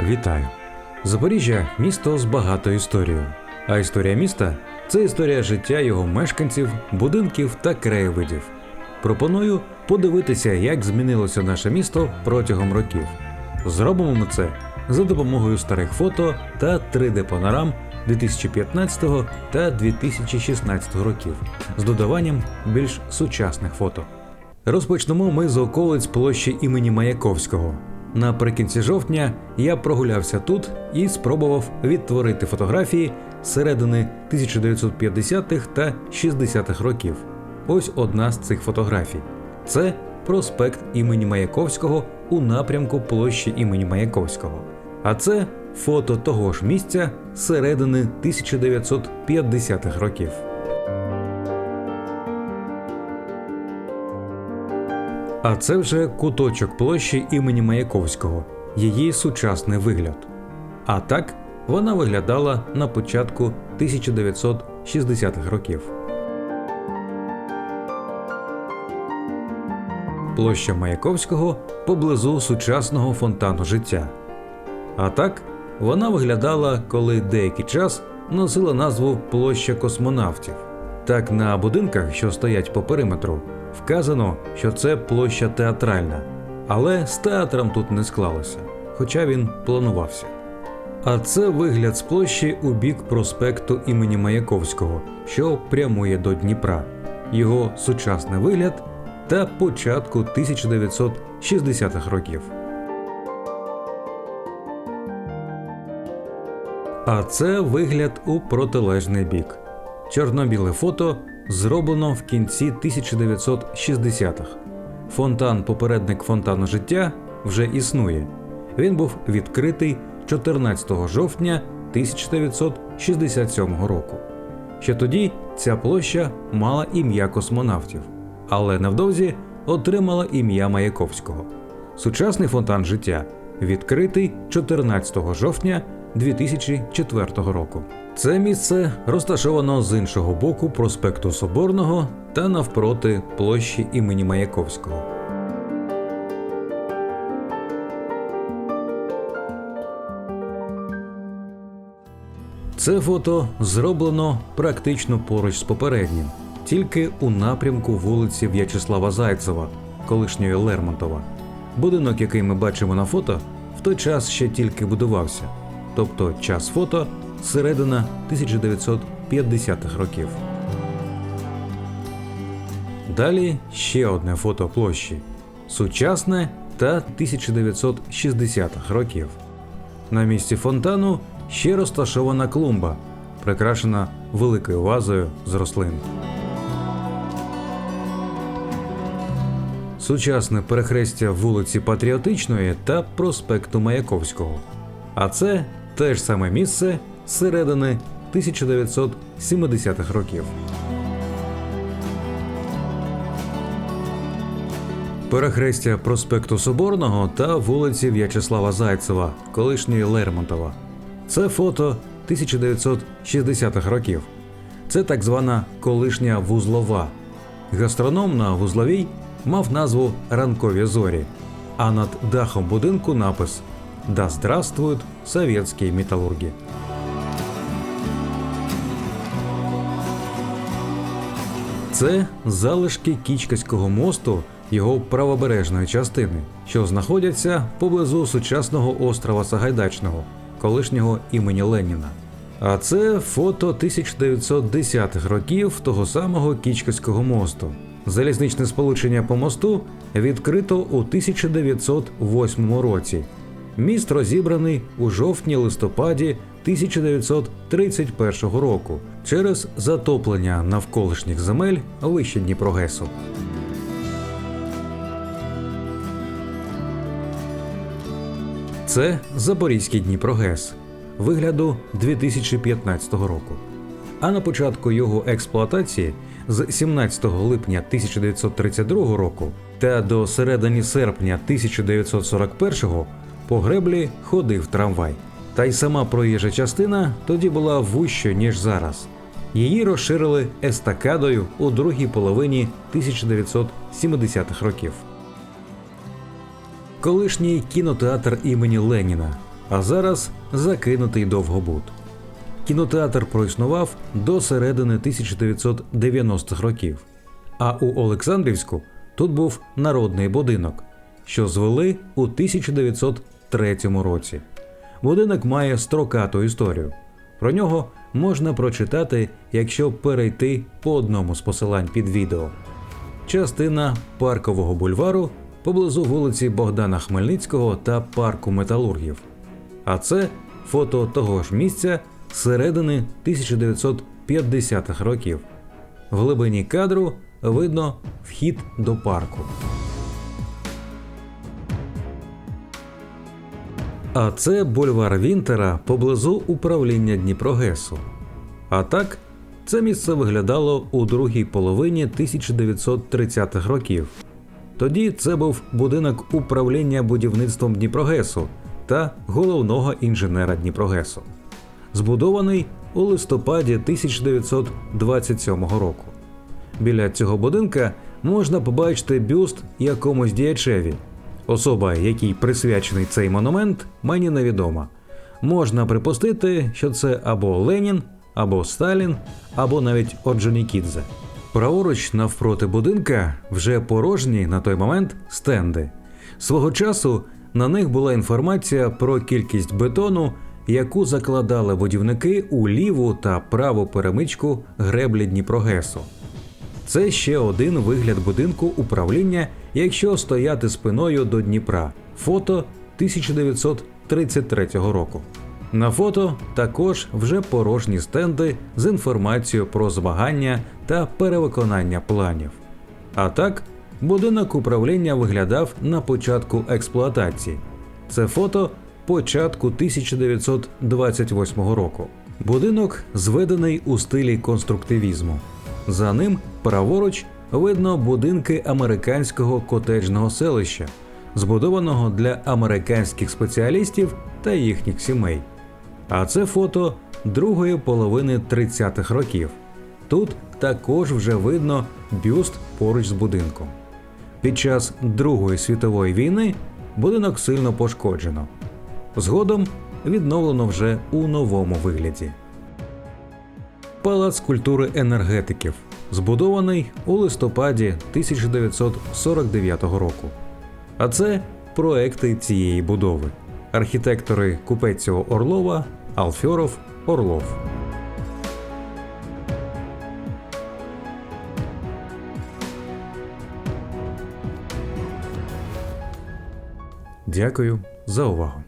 Вітаю! Запоріжжя місто з багатою історією. А історія міста це історія життя його мешканців, будинків та краєвидів. Пропоную подивитися, як змінилося наше місто протягом років. Зробимо ми це за допомогою старих фото та 3D-панорам 2015 та 2016 років з додаванням більш сучасних фото. Розпочнемо ми з околиць площі імені Маяковського. Наприкінці жовтня я прогулявся тут і спробував відтворити фотографії середини 1950-х та 60-х років. Ось одна з цих фотографій. Це проспект імені Маяковського у напрямку площі імені Маяковського. А це фото того ж місця середини 1950-х років. А це вже куточок площі імені Маяковського, її сучасний вигляд. А так вона виглядала на початку 1960-х років. Площа Маяковського поблизу сучасного фонтану життя. А так вона виглядала, коли деякий час носила назву Площа космонавтів. Так на будинках, що стоять по периметру, вказано, що це площа театральна, але з театром тут не склалося, хоча він планувався. А це вигляд з площі у бік проспекту імені Маяковського, що прямує до Дніпра, його сучасний вигляд та початку 1960-х років. А це вигляд у протилежний бік. Чорно-біле фото зроблено в кінці 1960-х. Фонтан, попередник фонтану життя, вже існує. Він був відкритий 14 жовтня 1967 року. Ще тоді ця площа мала ім'я космонавтів, але невдовзі отримала ім'я Маяковського. Сучасний фонтан життя відкритий 14 жовтня 2004 року. Це місце розташовано з іншого боку проспекту Соборного та навпроти площі імені Маяковського. Це фото зроблено практично поруч з попереднім, тільки у напрямку вулиці В'ячеслава Зайцева, колишньої Лермонтова. Будинок, який ми бачимо на фото, в той час ще тільки будувався, тобто час фото середина 1950-х років. Далі ще одне фото площі сучасне та 1960-х років. На місці фонтану ще розташована клумба, прикрашена великою вазою з рослин. Сучасне перехрестя вулиці Патріотичної та проспекту Маяковського. А це те ж саме місце середини 1970-х років. Перехрестя проспекту Соборного та вулиці В'ячеслава Зайцева, колишньої Лермонтова. Це фото 1960-х років. Це так звана колишня вузлова. Гастроном на вузловій мав назву Ранкові зорі, а над дахом будинку напис Да здравствуют советские металлурги. Це залишки Кічкаського мосту його правобережної частини, що знаходяться поблизу сучасного острова Сагайдачного, колишнього імені Леніна. А це фото 1910-х років того самого Кічкаського мосту. Залізничне сполучення по мосту відкрито у 1908 році. Міст розібраний у жовтні-листопаді 1931 року через затоплення навколишніх земель вище Дніпрогесу. Це Запорізький Дніпрогес вигляду 2015 року. А на початку його експлуатації з 17 липня 1932 року та до середини серпня 1941 по греблі ходив трамвай. Та й сама проїжджа частина тоді була вущою, ніж зараз. Її розширили естакадою у другій половині 1970-х років. Колишній кінотеатр імені Леніна. а зараз закинутий довгобуд. Кінотеатр проіснував до середини 1990-х років. А у Олександрівську тут був народний будинок, що звели у 1903 році. Будинок має строкату історію. Про нього можна прочитати, якщо перейти по одному з посилань під відео. Частина паркового бульвару поблизу вулиці Богдана Хмельницького та парку металургів. А це фото того ж місця середини 1950-х років. В глибині кадру видно вхід до парку. А це бульвар Вінтера поблизу управління Дніпрогесу. А так, це місце виглядало у другій половині 1930-х років. Тоді це був будинок управління будівництвом Дніпрогесу та головного інженера Дніпрогесу, збудований у листопаді 1927 року. Біля цього будинка можна побачити бюст якомусь діячеві. Особа, якій присвячений цей монумент, мені невідома. Можна припустити, що це або Ленін, або Сталін, або навіть Орджонікідзе. Праворуч навпроти будинка вже порожні на той момент стенди. Свого часу на них була інформація про кількість бетону, яку закладали будівники у ліву та праву перемичку греблі Дніпрогесу. Це ще один вигляд будинку управління, якщо стояти спиною до Дніпра. Фото 1933 року. На фото також вже порожні стенди з інформацією про змагання та перевиконання планів. А так, будинок управління виглядав на початку експлуатації. Це фото початку 1928 року. Будинок зведений у стилі конструктивізму. За ним праворуч видно будинки американського котеджного селища, збудованого для американських спеціалістів та їхніх сімей. А це фото другої половини 30-х років. Тут також вже видно бюст поруч з будинком. Під час Другої світової війни будинок сильно пошкоджено. Згодом відновлено вже у новому вигляді. Палац культури енергетиків, збудований у листопаді 1949 року. А це проекти цієї будови. Архітектори Купецького Орлова, Алфьоров, Орлов. Дякую за увагу.